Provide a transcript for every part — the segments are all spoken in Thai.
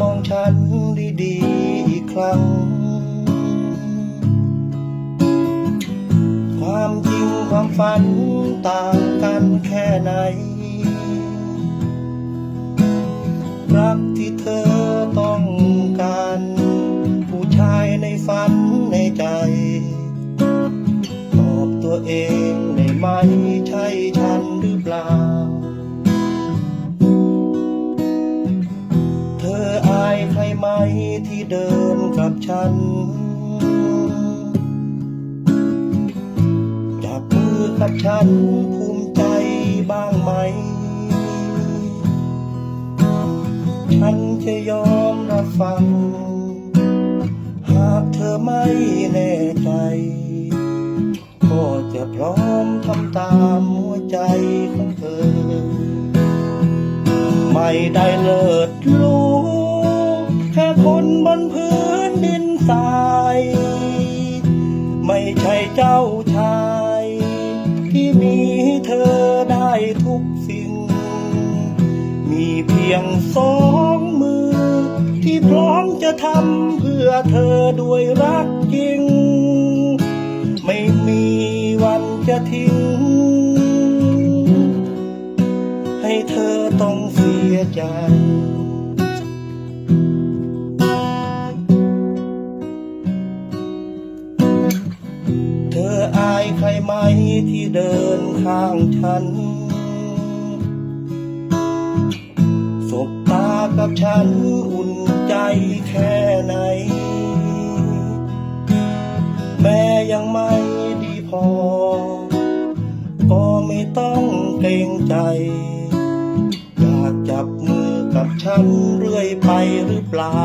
มองฉันดีๆอีกครั้ง ความจริงความฝันต่างกันแค่ไหน รักที่เธอต้องการ ผู้ชายในฝันในใจ ตอบตัวเองได้ไหม กับฉัน จับมือกับฉันภูมิใจบ้างไหม ฉันจะยอมรับฟัง หากเธอไม่แน่ใจก็จะพร้อมทำตามหัวใจของเธอ ไม่ได้เลิศรู้ พียงสองมือ ที่พร้อมจะทำเพื่อเธอด้วยรักจริง ไม่มีวันจะทิ้ง ให้เธอต้องเสียใจเธออายใครไหมที่เดินข้างฉัน กับฉันอุ่นใจแค่ไหน แม่ยังไม่ดีพอ ก็ไม่ต้องเกรงใจ อยากจับมือกับฉันเรื่อยไปหรือเปล่า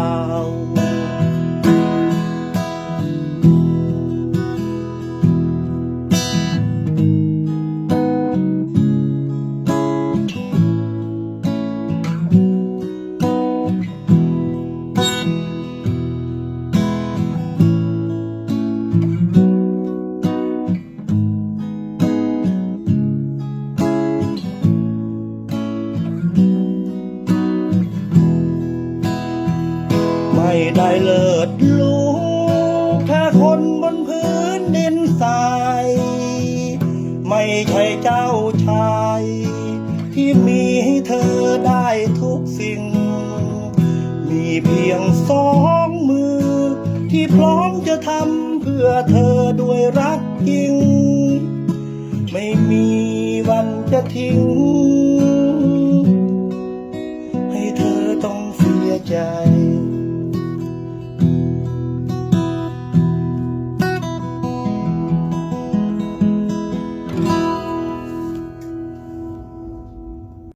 ได้เลิศรู้แค่คนบนพื้นดินทราย ไม่ใช่เจ้าชาย ที่มีให้เธอได้ทุกสิ่ง มีเพียงสองมือ ที่พร้อมจะทำเพื่อเธอด้วยรักจริง ไม่มีวันจะทิ้ง ให้เธอต้องเสียใจ